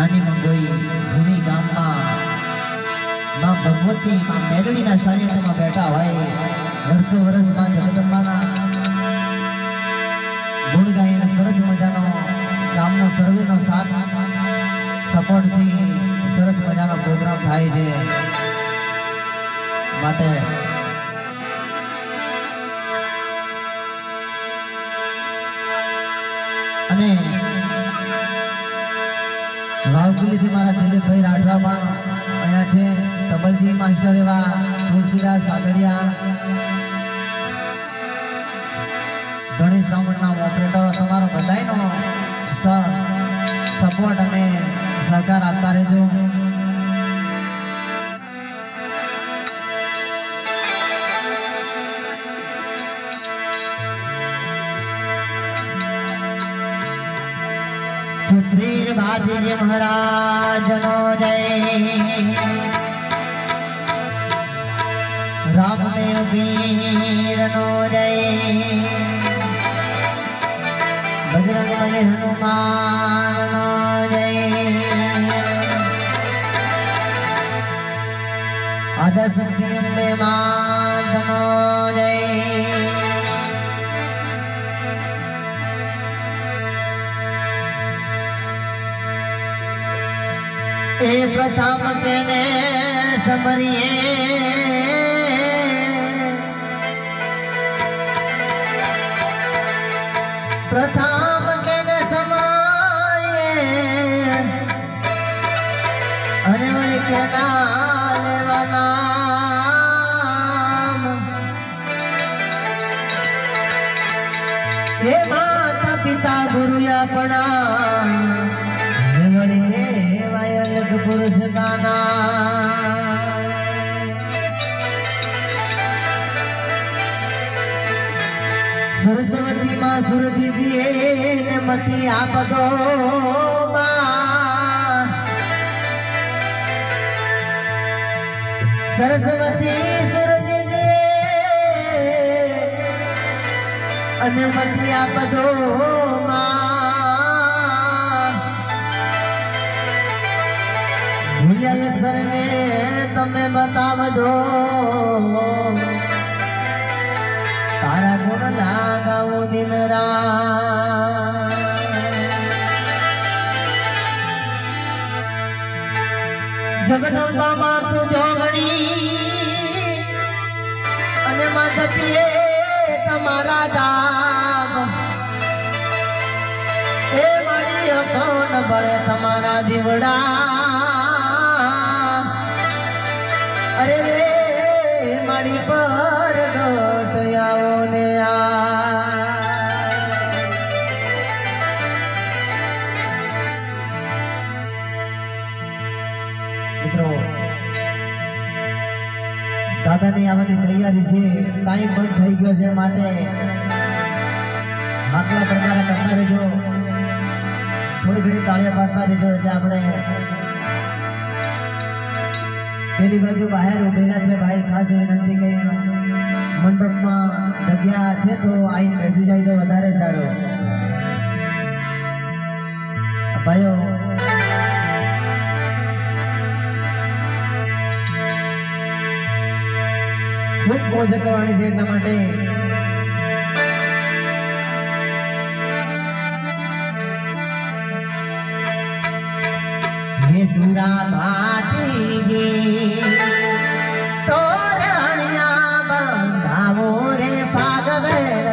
નાની મંગોઈ ભૂમિ ગામમાં માં ભગવતી, માં મેલડીના સાનિધ્યમાં બેઠા હોય. વર્ષો વર્ષમાં જગદંબાના ગુણ ગાઈને સરસ મજાનો ગામનો સર્વેનો સાથ સપોર્ટથી સરસ મજાનો પ્રોગ્રામ થાય છે. માટે દિલીપભાઈ પણ અહીંયા છે તબલજી માસ્ટર એવા તુલસીરાજ સાગડિયા ગણેશ સાઉન્ડના ઓપરેટરો તમારો બધાનો સપોર્ટ અને સહકાર આપતા રહેજો. ભારતીય મહારાજનો જય. રામદેવ પીરનો જય. બજરંગ બલી હનુમાનનો જય. આદા શક્તિ અંબે માતનો એ પ્રથમ કેને સમરીએ પ્રથમ કેને સમાયે અને વળી કેના લેવાના? હે માતા પિતા ગુરુ આપણા અલગ પુરુષ દાના સરસ્વતી માં સુર દીદી ને મતી આપદો. સરસ્વતી સુર દીદી અને મતી આપદો ભૂલ્યા અક્ષરને તમે બતાવજો. તારા ગુણ લાગાવું દિન જગદંબા માં તું જોગણી અને માં જપીએ તમારા જામ. એ મારી અખોન બળે તમારા દીવડા. અરે રે, મારી પર આવો ને મિત્રો, દાદાની આવવાની તૈયારી છે. ટાઈમ પણ થઈ ગયો છે માટે. આટલા પ્રકારે કરતા રહેજો. થોડી ઘણી તાળીઓ પાડતા રહેજો એટલે આપણે પેલી બાજુ બહાર ઉભેલા છે. ભાઈ ખાસ વિનંતી કે મંડપમાં જગ્યા છે તો આઈને બેસી જાય તો વધારે સારું. ભાઈઓ. ખૂબ મોજ કરવાની છે એટલા માટે સુરા ભાતીજી તોરણિયા બંધાવો રે ભાગવેલ